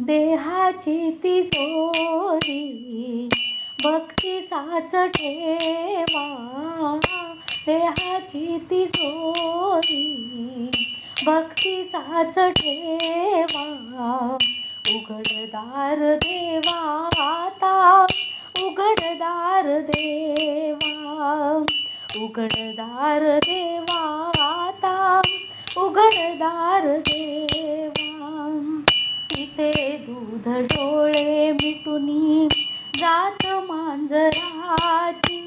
देहाची तिजोरी भक्तीचाच ठेवा. देहाची तिजोरी भक्तीचाच ठेवा. उघडदार देवा आता उघडदार देवा. उघडदार देवा आता उघडदार देवा. दूध डोळे मिटुनी जात मांजराची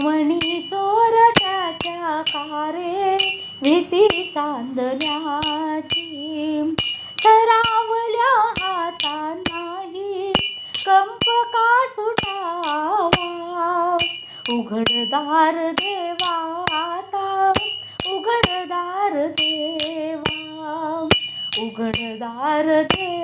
म्हणी चोरट्याच्या कारे भीती चांदण्याची सरावल्या हातांनाही कंप का सुटावा? उघडदार देवा आता. उघडदार देवा. उघडदार देवा.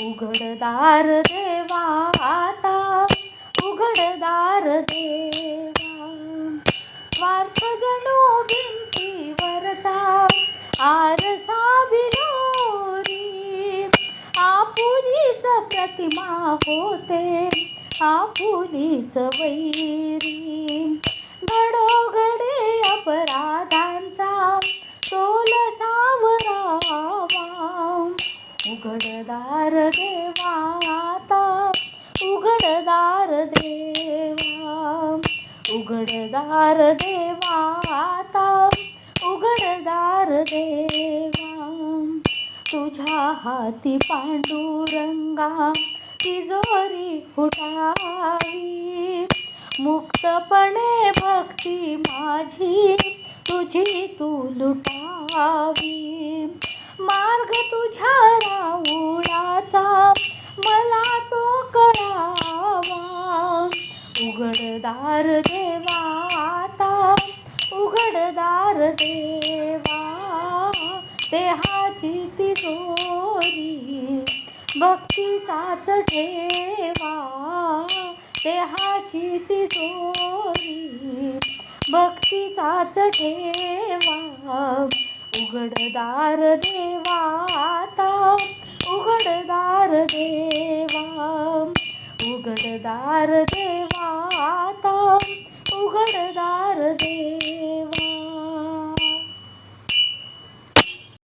उघडदार देवा आता उघडदार देवा. स्वार्थ जणू भिंतीवरचा आरसा बिनोरी आपुलीच प्रतिमा होते आपुलीच वैरी. घडो उघडदार देवा आता उघडदार देवा. उघडदार देवा आता उघडदार देवा. तुझ्या हाती पांडुरंगा तिजोरी फुटावी मुक्तपणे भक्ती माझी तुझी तू लुटावी. मार्ग तुझ्या उघडदार देवा आता उघडदार देवा. देहाची तिजोरी भक्तीचाच ठेवा देहाची तिजोरी भक्तीचाच ठेवा उघडदार देवा आता उघडदार देवा. देवा आता उघडदार देवा